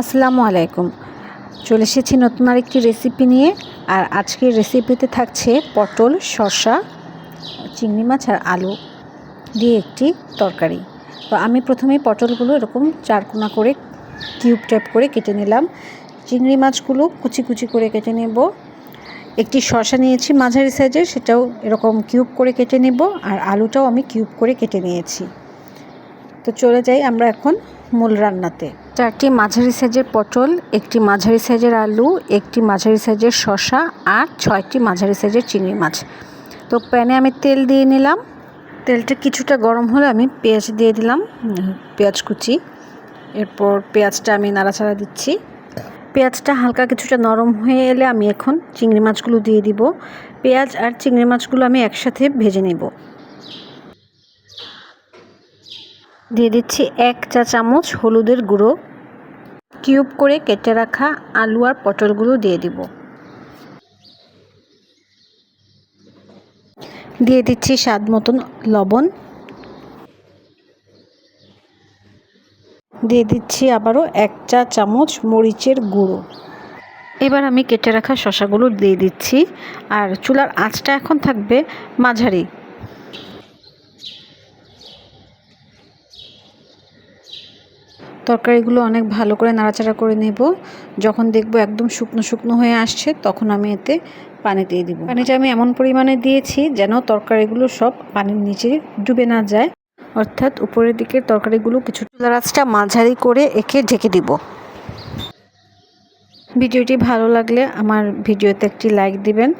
আসসালামু আলাইকুম। চলে এসেছি নতুন আরেকটি রেসিপি নিয়ে। আর আজকের রেসিপিতে থাকছে পটল, শসা, চিংড়ি মাছ আর আলু দিয়ে একটি তরকারি। তো আমি প্রথমে পটলগুলো এরকম চারকোনা করে কিউব টাইপ করে কেটে নিলাম। চিংড়ি মাছগুলো কুচি কুচি করে কেটে নেব। একটি শসা নিয়েছি মাঝারি সাইজের সেটাও এরকম কিউব করে কেটে নেব। আর আলুটাও আমি কিউব করে কেটে নিয়েছি। তো চলে যাই আমরা এখন মূল রান্নাতে। চারটি মাঝারি সাইজের পটল, একটি মাঝারি সাইজের আলু, একটি মাঝারি সাইজের শসা আর ছয়টি মাঝারি সাইজের চিংড়ি মাছ। তো প্যানে আমি তেল দিয়ে নিলাম। তেলটা কিছুটা গরম হলে আমি পেঁয়াজ দিয়ে দিলাম পেঁয়াজ কুচি। এরপর পেঁয়াজটা আমি নাড়াচাড়া দিচ্ছি। পেঁয়াজটা হালকা কিছুটা নরম হয়ে এলে আমি এখন চিংড়ি মাছগুলো দিয়ে দিব। পেঁয়াজ আর চিংড়ি মাছগুলো আমি একসাথে ভেজে নেব। দিয়ে দিচ্ছি এক চা চামচ হলুদের গুঁড়ো। কিউব করে কেটে রাখা আলু আর পটলগুলো দিয়ে দিব। দিয়ে দিচ্ছি স্বাদ মতন লবণ। দিয়ে দিচ্ছি আবারও এক চা চামচ মরিচের গুঁড়ো। এবার আমি কেটে রাখা শশাগুলো দিয়ে দিচ্ছি। আর চুলার আঁচটা এখন থাকবে মাঝারি। তরকারিগুলো অনেক ভালো করে নাড়াচাড়া করে নেব। যখন দেখব একদম শুকনো শুকনো হয়ে আসছে, তখন আমি এতে পানি দিয়ে দিব। পানিটা আমি এমন পরিমাণে দিয়েছি যেন তরকারিগুলো সব পানির নিচে ডুবে না যায়। অর্থাৎ উপরের দিকের তরকারিগুলো কিছু রাজটা মাঝারি করে একে ঢেকে দিব। ভিডিওটি ভালো লাগলে আমার ভিডিওতে একটি লাইক দিবেন।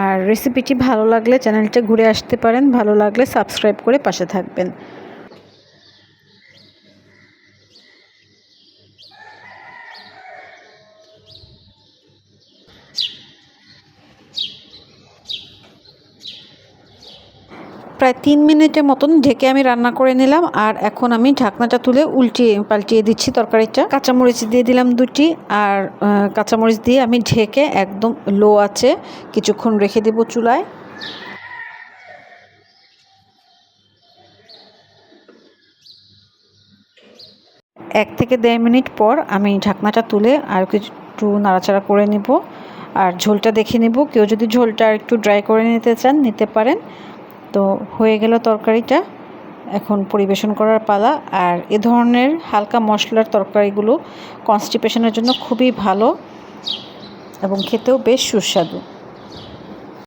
আর রেসিপিটি ভালো লাগলে চ্যানেলটা ঘুরে আসতে পারেন। ভালো লাগলে সাবস্ক্রাইব করে পাশে থাকবেন। প্রায় তিন মিনিটের মতন ঢেকে আমি রান্না করে নিলাম, আর এখন আমি ঢাকনাটা তুলে উল্টিয়ে পাল্টিয়ে দিচ্ছি তরকারিটা। কাঁচামরিচ দিয়ে দিলাম দুটি, আর কাঁচামরিচ দিয়ে আমি ঢেকে একদম লো আছে, কিছুক্ষণ রেখে দেব চুলায়। এক থেকে দেড় মিনিট পর আমি ঢাকনাটা তুলে আর একটু নাড়াচাড়া করে নেব, আর ঝোলটা দেখে নেব। কেউ যদি ঝোলটা একটু ড্রাই করে নিতে চান, নিতে পারেন। তো হয়ে গেল তরকারিটা। এখন পরিবেশন করার পালা। আর এ ধরনের হালকা মশলার তরকারিগুলো কনস্টিপেশনের জন্য খুবই ভালো এবং খেতেও বেশ সুস্বাদু।